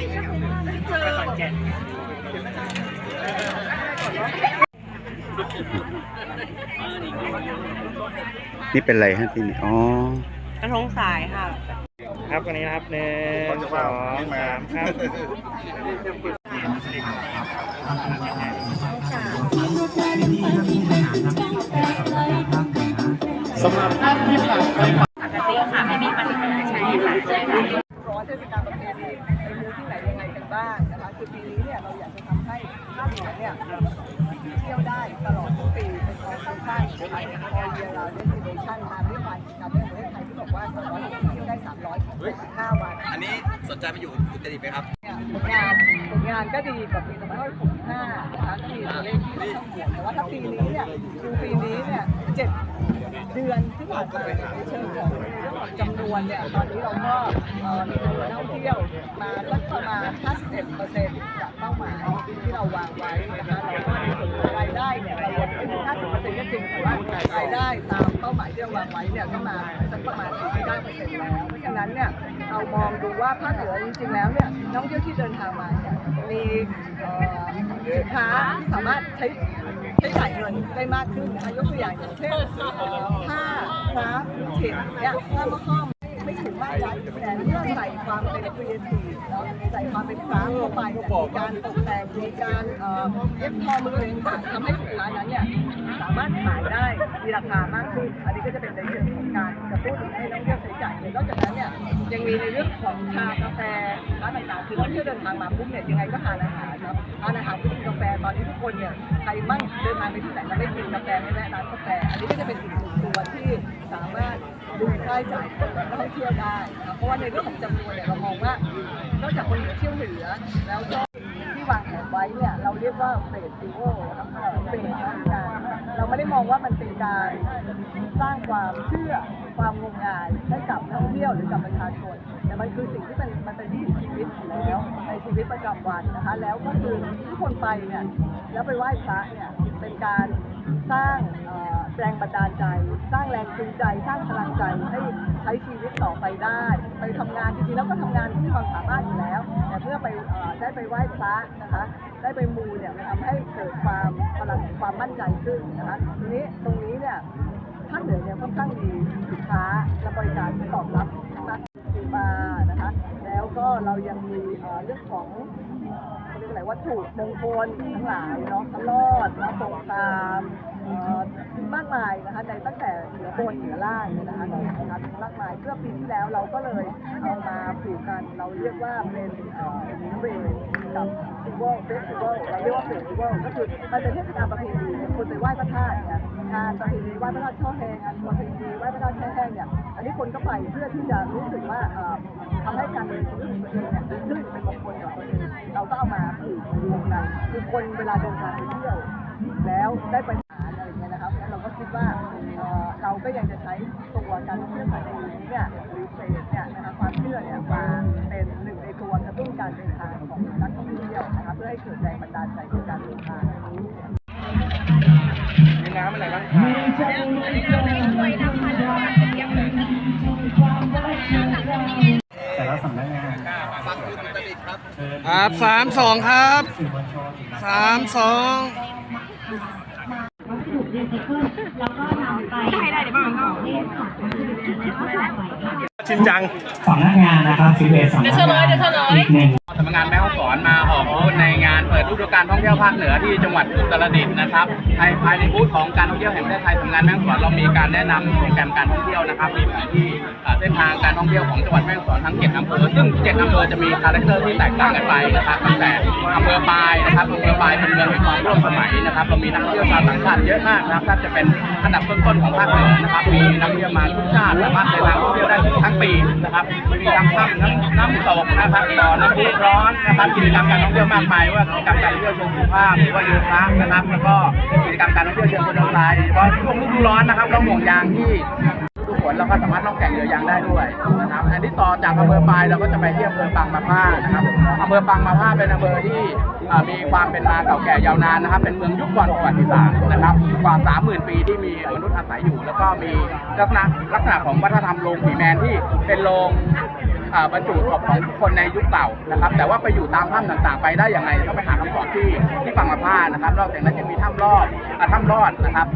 นี่เป็นอะไรฮะที่นี่ อ๋อกระทงสายค่ะ ครับวันนี้นะครับหนึ่งสองสามครับสำหรับท่านที่ผ่านไปปกติค่ะไม่มีปัญหาใช่ค่ะ บ้างนะคะคือปีนี้เนี่ยเราอยากจะทำให้ภาคเหนือเนี่ยเที่ยวได้ตลอดทั้งปีเป็นออซีซั่นนะคะออเยียร์เราเดสติเนชั่นมาเรียกว่าการเที่ยวประเทศไทยที่บอกว่าสามารถเที่ยวได้ 365 วันอันนี้สนใจไปอยู่อุตรดิตถ์ไหมครับ เนี่ยผลงานผลงานก็ดีกว่าปี2565นะคะที่มีตัวเลขที่ค่อนข้างบวกแต่ว่าถ้าปีนี้เนี่ยดูปีนี้เนี่ยเจ็ดเดือนที่ผ่านมาเนี่ยในเชิงของเรื่องของจำนวนเนี่ยตอนนี้เราก็เอ่อมีจำนวนนักท่องเที่ยวมาสักประมาณ หมายที่เราวางไว้เนี่ยก็มาสักประมาณ49เปอร์เซ็นต์แล้วเพราะฉะนั้นเนี่ยเรามองดูว่าภาคเหนือจริงๆแล้วเนี่ยนักท่องเที่ยวที่เดินทางมาเนี่ยมีสินค้าที่สามารถใช้ใช้จ่ายเงินได้มากขึ้นนะคะยกตัวอย่างอย่างเช่นผ้าคราฟต์ถิ่นเนี่ยผ้ามะข้อม ไม่ถูกมากนักแต่เมื่อใส่ความเป็นครีเอทีฟใส่ความเป็นกราฟเข้าไปเนี่ยมีการตกแต่งมีการเอ่อเย็บทอมือต่างๆทำให้สินค้านั้นเนี่ยสามารถขายได้มีราคามากขึ้น อันนี้ก็จะเป็นในเรื่องของการกระตุ้นให้นักท่องเที่ยวใช้จ่ายนอกจากนั้นเนี่ยยังมีในเรื่องของชากาแฟร้านต่างๆคือนักท่องเที่ยวเดินทางมาปุ๊บเนี่ยยังไงก็ทานอาหารครับทานอาหารก็กินกาแฟตอนนี้ทุกคนเนี่ยใครมั่งเดินทางไปที่ไหนแล้วไม่กินกาแฟไม่แวะร้านกาแฟ อันนี้ก็จะเป็นอีกหนึ่งตัวที่สามารถ ดูค่าใช้จ่ายของนักท่องเที่ยวได้นะครับเพราะว่าในเรื่องของจำนวนเนี่ยเรามองว่านอกจากคนเหนือเที่ยวเหนือแล้วก็ที่วางแผนไว้เนี่ยเราเรียกว่าเฟสติวัลนะครับเฟสการเราไม่ได้มองว่ามันเป็นการสร้างความเชื่อความงมงายให้กับนักท่องเที่ยวหรือกับประชาชนแต่มันคือสิ่งที่เป็นมันเป็นวิถีชีวิตอยู่แล้วในชีวิตประจำวันนะคะ แล้วก็คือทุกคนไปเนี่ยแล้วไปไหว้พระเนี่ยเป็นการสร้างเอ่อ แรงบันดาลใจ สร้างแรงจูงใจ สร้างพลังใจให้ใช้ชีวิตต่อไปได้ ไปทำงานจริงๆแล้วก็ทำงานที่มีความสามารถอยู่แล้ว แต่เพื่อไปได้ไปไหว้พระนะคะ ได้ไปมูเนี่ยมันทำให้เกิดความพลังความมั่นใจขึ้นนะคะทีนี้ตรงนี้เนี่ยภาคเหนือเนี่ยค่อนข้างมีสินค้าและบริการที่ตอบรับมากขึ้นมานะคะ แล้วก็เรายังมีเรื่องของเรียกอะไรวัตถุมงคลทั้งหลายเนาะพระรอดพระทรงคราม มากมายนะคะในตั้งแต่เหนือบนเหนือล่างนี่ยนะคะนะคะมากมายเพื่อปีที่แล้วเราก็เลยเอามาผูกกันเราเรียกว่าเป็นเอ่อเบรกับฟิวเฟสติวัลเราเรียกว่าเฟสติวัลก็คือมันเป็นเทศกาลประเพณีคนไปไหว้พระธาตุเนี่ยงานประเพณีไหว้พระธาตุช่อแหงงานประเพณีไหว้พระธาตุแช่แห้งเนี่ยอันนี้คนก็ไปเพื่อที่จะรู้สึกว่าเอ่อทำให้การเดินชีวิตของตัวเองเนี่ยดีขึ้นเป็นมงคลกับตัวเองเราก็เอามาผูกรวมกันคือคนเวลาเดินทางไปเที่ยวแล้วได้ไป ว่าเอ่อเราก็ยังจะใช้ตัวการท่องเที่ยวประเพณีเนี่ยหรือเฟสเนี่ยนะคะความเชื่อเนี่ยมาเป็นหนึ่งในตัวกระตุ้นการเดินทางของนักท่องเที่ยวนะคะเพื่อให้เกิดแรงบันดาลใจในการเดินทางมีน้ำอะไรบ้างครับแต่ละสำนักงานฟังคุณอุตรดิตถ์ครับครับสามสองครับสามสอง ชินจัง สำนักงานนะครับฟิเวสำนักงานอีกหนึ่งสำ นักงานแม่ฮ่องสอนมาออกบูธในงานเปิดฤดูกาลท่องเที่ยวภาคเหนือที่จังหวัดอุตรดิตถ์นะครับภายภายในบูธของการท่องเที่ยวแห่งประเทศไทยสำนักงานแม่ฮ่องสอนเรามีการแนะนำโปรแกรมการท่องเที่ยวนะครับมีแผนที่เอ่อเส้นทางการท่องเที่ยวของจังหวัดแม่ฮ่องสอนทั้งเจ็ดอำเภอซึ่งเจ็ดอำเภอจะมีคาแรคเตอร์ที่แตกต่างกันไปนะครับตั้งแต่อำเภอปายนะครับอำเภอปายเป็นเมืองแห่งความร่วมสมัยนะครับเรามีนักท่องเที่ยวชาวต่างชาติเยอะมากนะครับแทบจะเป็นอันดับต้นๆของภาคเหนือนะครับมีนักท่องเที่ยวมาทุกชาติสามารถเดินทางท่องเที่ยวได้ทั้งปีนะครับมีทั้งถ้ำน้ำน้ำตกนะครับบ่อน้ำพุร้อนอนนะครับกิจกรรมการท่องเที่ยวมากมายว่ากิจกรรมการท่องเที่ยวเชิงสุขภาพหรือว่าโยคะนะครับ แล้วก็กิจกรรมการท่องเที่ยวเชิงคนไทยเพราะช่วงฤดูร้อนนะครับเราห่วงยางที่ฤดูฝนเราก็สามารถล่องแก่งเรือยางได้ด้วยนะครับอันที่ต่อจากอำเภอปลายเราก็จะไปที่อำเภอบางมะพร้านะครับอำเภอบางมะพร้าเป็นอำเภอที่มีความเป็นมาเก่าแก่ยาวนานนะครับ เป็นเมืองยุคก่อนประวัติศาสตร์นะครับกว่า 30,000 ปีที่มีมนุษย์อาศัยอยู่ แล้วก็มีลักษณะลักษณะของวัฒนธรรมโรงผีแมนที่เป็นโรง บรรจุศพของคนในยุคเก่านะครับ แต่ว่าไปอยู่ตามถ้ำต่างๆ ไปได้อยังไงต้องไปหาคำตอบที่ที่บางมะพร้านะครับ นอกจากนั้นยังมีถ้ำรอดอะถ้ำรอดนะครับ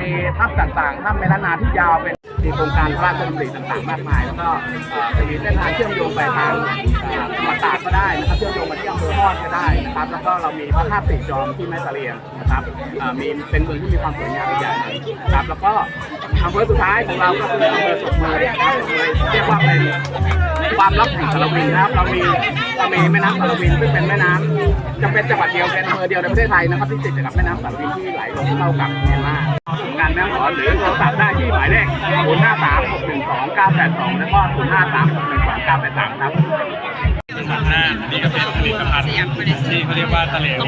มีถ้ำต่างๆถ้ำเมลานาที่ยาวเป็นมีโครงการพระราชดำริต่างๆ มากมาย แล้วก็จะมีเส้นทางเชื่อมโยงไปทางจังหวัดตากก็ได้นะครับ เชื่อมโยงมาที่อำเภอฮอดก็ได้นะครับ แล้วก็เรามีพระธาตุติจอมที่แม่เสลียงนะครับมีเป็นเมืองที่มีความสวยงามใหญ่นะครับ แล้วก็อำเภอสุดท้ายของเราก็คืออำเภอศพเมยนะครับเรียกว่าเป็น ความลับแห่งสารวินนะครับ เรามีเรามีแม่น้ำสารวินซึ่งเป็นแม่น้ำจะเป็นจังหวัดเดียวเป็นอำเภอเดียวในประเทศไทยนะครับที่ติดกับแม่น้ำสารวินที่ไหลลงเข้ากับเมียนมาการแม่ฮ่องสอนหรือโทรศัพท์ได้ที่หมายเลข0 5 3 6 1 2 9 8 2แล้วก็0 5 3 6 1 2 9 8 3ครับตัดหน้านี่ก็เป็นผลิตภัณฑ์ที่เขาเรียกว่าตะเหลว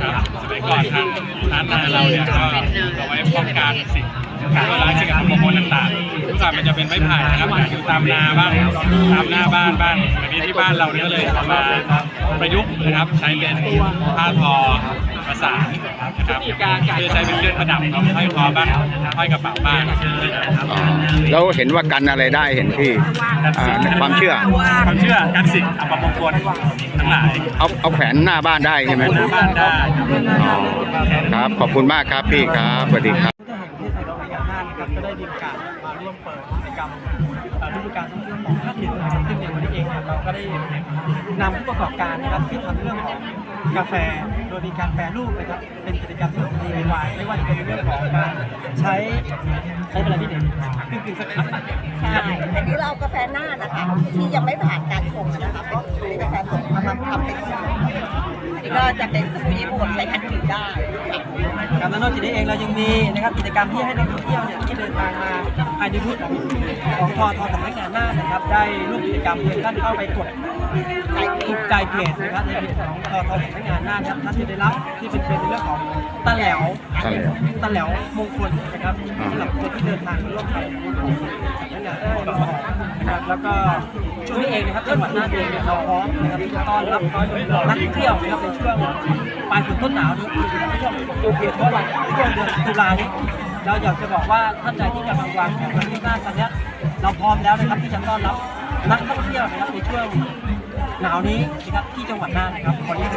ครับสมัยก่อนทางร้านนาเราเนี่ยก็เอาไว้ป้องกันสิ่ง การล้างสิ่งอัปมงคลต่างๆทุกอย่างมันจะเป็นไม้ไผ่นะครับอยู่ตามนาบ้างตามหน้าบ้านบ้างอันนี้ที่บ้านเราเนี่ยก็เลยเอามาประยุกต์นะครับใช้เป็นผ้าทอประสานนะครับเพื่อใช้เป็นเครื่องประดับครับห้อยคอบ้างห้อยกระเป๋าบ้างนะครับอ๋อแล้วเห็นว่ากันอะไรได้เห็นที่อ่าความเชื่อ ความเชื่อการสิ่งอัปมงคลทั้งหลายเอาเอาแขวนหน้าบ้านได้ใช่ไหมหน้าบ้านได้อ๋อครับขอบคุณมากครับพี่ครับสวัสดีครับ ก็ได้มีโอกาสมาร่วมเปิดกิจกรรมเอ่อฤดูกาลท่องเที่ยวของภาคเหนือนะครับซึ่งในวันนี้เองเนี่ยเราก็ได้นำผู้ประกอบการนะครับที่ทำเรื่องของกาแฟโดยมีการแปรรูปนะครับเป็นกิจกรรมที่ DIY ไม่ว่าจะเป็นเรื่องของการใช้ใช้อะไรพี่เด่นเครื่องกึ่งสกัดใช่อันนี้เราเอากาแฟหน้านะคะที่ยังไม่ผ่านการชงนะคะเป็นกาแฟสดมาทำเป็น ก็จะเป็นสบู่ญี่ปุ่นใช้ขัดผิวได้ครับและนอกจากนี้เองเรายังมีนะครับกิจกรรมที่ให้นักท่องเที่ยวเนี่ยที่เดินทางมาภายในบูธของของทอทอสำนักงานหน่านะครับได้ร่วมกิจกรรมเพียงท่านเข้าไปกดถูกใจเพจนะครับในเพจของทอทอสำนักงานหน่าครับท่านจะได้รับที่เป็นเป็นเรื่องของตะแหลวตะแหลวตะแหลวมงคลนะครับสำหรับคนที่เดินทางร่วมกับสำนักงานน่า นะครับแล้วก็ช่วงนี้เองนะครับจังหวัดน่านเองเนี่ยเราพร้อมนะครับที่จะต้อนรับนักท่องเที่ยวนะครับในช่วงปลายฝนต้นหนาวนี้ช่วงโอเคเพราะว่าช่วงเดือนตุลานี้เราอยากจะบอกว่าท่านใดที่กำลังวางแผนมาที่น่านตอนนี้เราพร้อมแล้วนะครับที่จะต้อนรับนักท่องเที่ยวนะครับในช่วงหนาวนี้นะครับที่จังหวัดน่านนะครับขอเรีย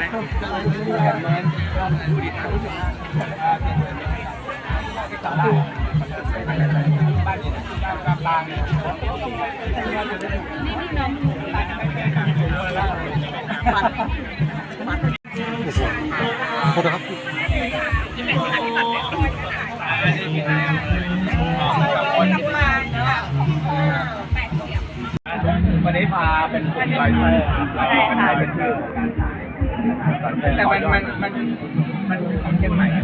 นเชิญท่านะครับวันนี้พาเป็นกลุ่มไลเแต่มันมันมันมันของเชียงใหม่ไหม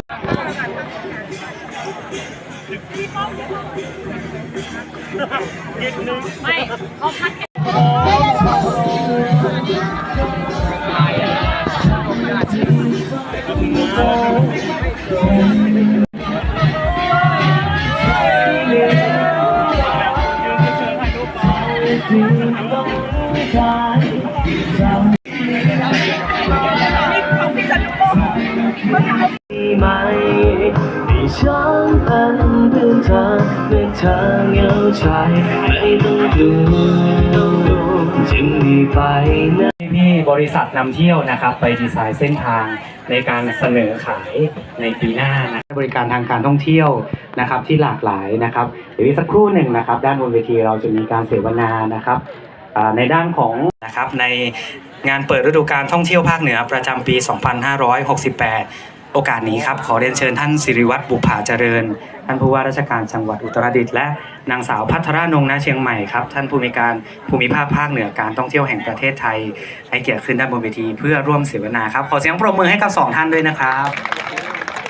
าใจไม่ต้องดูจึงมีไปนะที่บริษัทนำเที่ยวนะครับ ไปดีไซน์เส้นทางในการเสนอขายในปีหน้านะบริการทางการท่องเที่ยวนะครับที่หลากหลายนะครับเดี๋ยวอีกสักครู่หนึ่งนะครับ ด้านบนเวทีเราจะมีการเสวนานะครับในด้านของนะครับในงานเปิดฤดูการท่องเที่ยวภาคเหนือประจำปี 2568 โอกาสนี้ครับขอเรียนเชิญท่านสิริวัตรบุภาเจริญ ท่านผู้ว่าราชการจังหวัดอุตรดิตถ์และนางสาวพัทรนงนาเชียงใหม่ครับท่านผู้มีการภูมิภาคภาคเหนือการท่องเที่ยวแห่งประเทศไทย ให้เกียรติขึ้นด้านบนเวทีเพื่อร่วมเสวนาครับขอเสียงปรบมือให้กับสองท่านด้วยนะครับ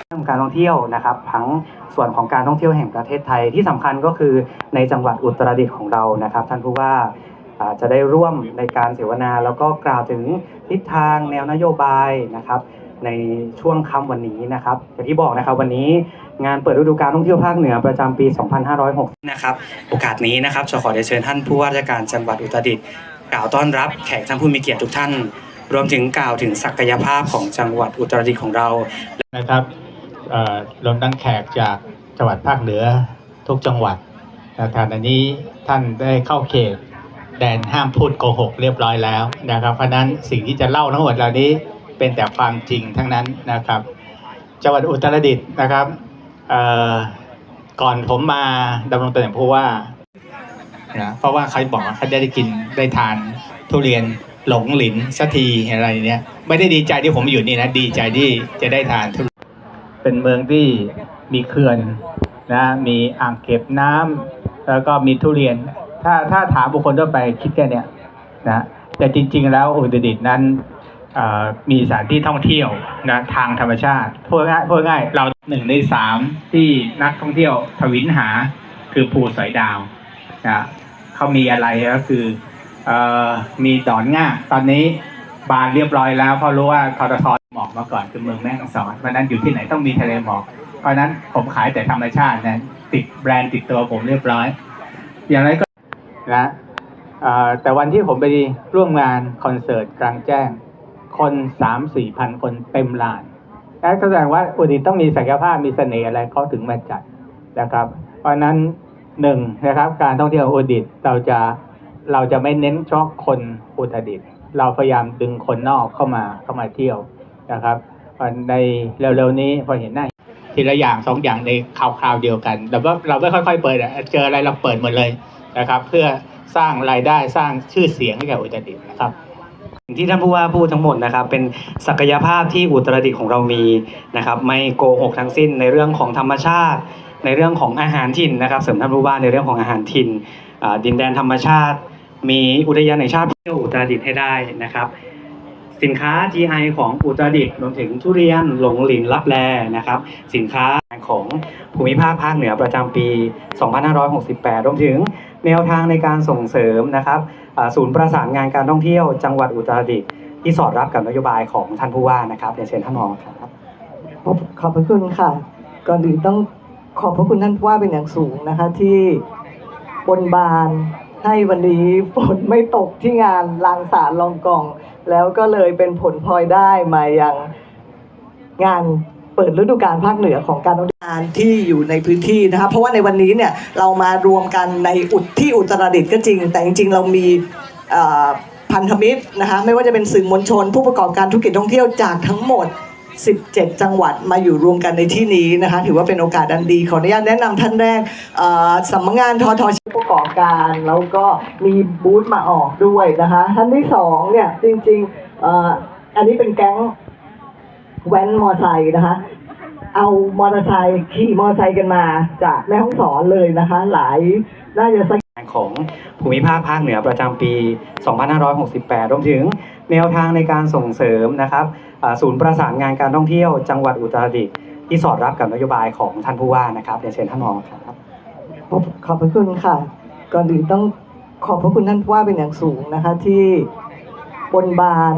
เรื่องการท่องเที่ยวนะครับทั้งส่วนของการท่องเที่ยวแห่งประเทศไทยที่สำคัญก็คือในจังหวัดอุตรดิตถ์ของเรานะครับ ท่านผู้ว่าจะได้ร่วมในการเสวนาแล้วก็กล่าวถึงทิศทางแนวนโยบายนะครับ ในช่วงค่ำวันนี้นะครับอย่างที่บอกนะครับวันนี้งานเปิดฤดูการท่องเที่ยวภาคเหนือประจำปี 2506 นะครับ โอกาสนี้นะครับจะขอเรียนเชิญท่านผู้ว่าราชการจังหวัดอุตรดิตถ์กล่าวต้อนรับแขกท่านผู้มีเกียรติทุกท่าน รวมถึงกล่าวถึงศักยภาพของจังหวัดอุตรดิตถ์ของเรานะครับรวมทั้งแขกจากจังหวัดภาคเหนือทุกจังหวัดนะครับอันนี้ท่านได้เข้าเขตแดนห้ามพูดโกหกเรียบร้อยแล้วนะครับ เพราะฉะนั้นสิ่งที่จะเล่าทั้งหมดเหล่านี้ เป็นแต่ความจริงทั้งนั้นนะครับ จังหวัดอุตรดิตถ์นะครับก่อนผมมาดำรงตำแหน่งผู้ว่านะเพราะว่าเขาบอกว่าเขาได้กินได้ทานทุเรียนหลงหลินสักทีอะไรเนี้ยไม่ได้ดีใจที่ผมอยู่นี่นะดีใจที่จะได้ทานทุเรียนเป็นเมืองที่มีเขื่อนนะมีอ่างเก็บน้ำแล้วก็มีทุเรียน ถ้าถ้าถามบุคคลทั่วไปคิดแค่เนี้ยนะแต่จริง ๆ แล้วอุตรดิตถ์นั้น มีสถานที่ท่องเที่ยวนะทางธรรมชาติพูดง่ายพูดง่ายเราหนึ่งในสามที่นักท่องเที่ยวทวินหาคือภูสอยดาวนะเขามีอะไรก็คืออมีดอนง่าตอนนี้บานเรียบร้อยแล้วเพราะรู้ว่าทอททหมอกมาก่อนคือเมืองแม่ฮ่องสอนเพราะนั้นอยู่ที่ไหนต้องมีทะเลหมอก เพราะนั้นผมขายแต่ธรรมชาตินะติดแบรนด์ติดตัวผมเรียบร้อย อย่างไรก็นะแต่วันที่ผมไปร่วมงานคอนเสิร์ตกลางแจ้ง คนสามสี่พันคนเต็มลานนั่นแสดงว่าอุดิตต้องมีศักยภาพมีเสน่ห์อะไรเขาถึงมาจัดนะครับ เพราะนั้นหนึ่งนะครับการท่องเที่ยวอุดิตเราจะเราจะไม่เน้นเฉพาะคนอุตรดิตเราพยายามดึงคนนอกเข้ามาเข้ามาเที่ยวนะครับในเร็วๆนี้พอเห็นหน้าทีละอย่างสองอย่างในคราวๆเดียวกัน แต่ว่าเราไม่ค่อยๆเปิดเจออะไรเราเปิดหมดเลยนะครับ เพื่อสร้างรายได้สร้างชื่อเสียงให้แก่อุตรดิตนะครับ ที่ท่านผู้ว่าพูดทั้งหมดนะครับเป็นศักยภาพที่อุตรดิตถ์ของเรามีนะครับไม่โกหกทั้งสิ้นในเรื่องของธรรมชาติ ในเรื่องของอาหารถิ่นนะครับ เสริมท่านผู้ว่าในเรื่องของอาหารถิ่นดินแดนธรรมชาติ มีอุทยานแห่งชาติเที่ยวอุตรดิตถ์ให้ได้นะครับ สินค้า GI ของอุตรดิตถ์รวมถึงทุเรียนหลงหลินลับแลนะครับ สินค้าของภูมิภาคภาคเหนือประจำปี 2568 รวมถึงแนวทางในการส่งเสริมนะครับ ศูนย์ประสานงานการท่องเที่ยวจังหวัดอุตรดิตถ์ที่สอดรับกับนโยบายของท่านผู้ว่านะครับเรียนเชิญท่านรองครับขอบพระคุณค่ะก่อนอื่นต้องขอบพระคุณท่านผู้ว่าเป็นอย่างสูงนะคะ ที่บนบานให้วันนี้ฝนไม่ตกที่งานลางสารลองกอง แล้วก็เลยเป็นผลพลอยได้มาอย่างงาน เปิดฤดูกาลภาคเหนือของการท่องเที่ยวที่อยู่ในพื้นที่นะคะเพราะว่าในวันนี้เนี่ยเรามารวมกันในอุดที่อุตรดิตถ์ก็จริง แต่จริงๆเรามีพันธมิตรนะคะไม่ว่าจะเป็นสื่อมวลชน ผู้ประกอบการธุรกิจท่องเที่ยวจากทั้งหมด 17 จังหวัดมาอยู่รวมกันในที่นี้นะคะถือว่าเป็นโอกาสอันดีขออนุญาตแนะนำท่านแรกสำนักงานททชประกอบการ แล้วก็มีบูธมาออกด้วยนะคะท่านที่สองเนี่ยจริงๆอันนี้เป็นแก๊ง แว้นมอไซค์นะคะ เอามอเตอร์ไซค์ขี่มอเตอร์ไซค์กันมาจากแม่ห้องสอนเลยนะคะ หลายน่าจะสักของภูมิภาคภาคเหนือประจำปี 2568 รวมถึงแนวทางในการส่งเสริมนะครับอ่าศูนย์ประสานงานการท่องเที่ยวจังหวัดอุตรดิตถ์ที่สอดรับกับนโยบายของท่านผู้ว่านะครับเรียนเชิญท่านรองครับ ขอบพระคุณค่ะ ก่อนอื่นต้องขอบพระคุณท่านผู้ว่าเป็นอย่างสูงนะคะที่บนบาน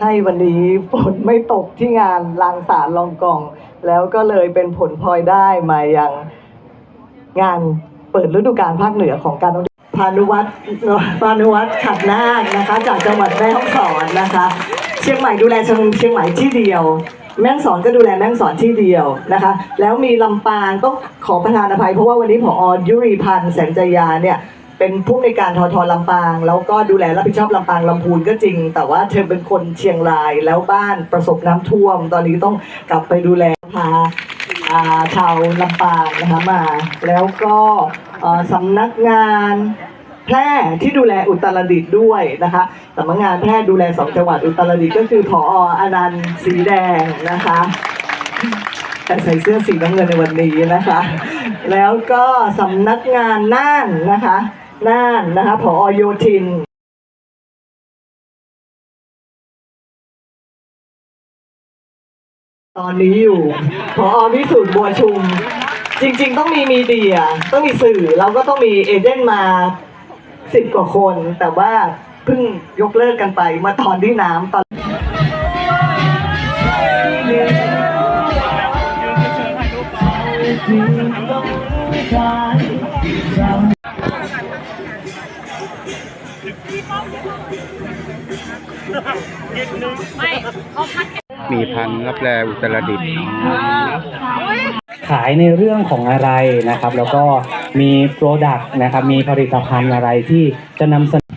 ให้วันนี้ฝนไม่ตกที่งานลางสารลองกอง แล้วก็เลยเป็นผลพลอยได้มาอย่างงานเปิดฤดูกาลภาคเหนือของการท่องเที่ยวพานุวัฒน์พานุวัฒน์ขัดนาคนะคะ จากจังหวัดแม่ฮ่องสอนนะคะ เชียงใหม่ดูแลเชียงใหม่ที่เดียว แม่ฮ่องสอนก็ดูแลแม่ฮ่องสอนที่เดียวนะคะ แล้วมีลำปางต้องขอประทานอภัยเพราะว่าวันนี้ผอยุรีพันธ์แสงจยาเนี่ย เป็นผู้ในการทอทอลำปาง แล้วก็ดูแลรับผิดชอบลำปางลำพูนก็จริง แต่ว่าเธอเป็นคนเชียงรายแล้วบ้านประสบน้ำท่วม ตอนนี้ต้องกลับไปดูแลพาชาวลำปางนะคะมา แล้วก็สำนักงานแพร่ที่ดูแลอุตรดิตถ์ด้วยนะคะสำนักงานแพร่ดูแลสองจังหวัดอุตรดิตถ์ก็คือผออนันต์สีแดงนะคะแต่ใส่เสื้อสีน้ำเงินในวันนี้นะคะ แล้วก็สำนักงานน่านนะคะ น่านนะคะผอโยธินตอนนี้อยู่พอวิสุทธ์บัวชุม จริง ๆ ต้องมีมีเดีย ต้องมีสื่อเราก็ต้องมีเอเจนต์มาสิบกว่าคน แต่ว่าเพิ่งยกเลิกกันไปมาตอนที่น้ำตอน มีพันรับแลอุตรดิตถ์ขายในเรื่องของอะไรนะครับ แล้วก็มีโปรดักต์นะครับ มีผลิตภัณฑ์อะไรที่จะนำเสนอ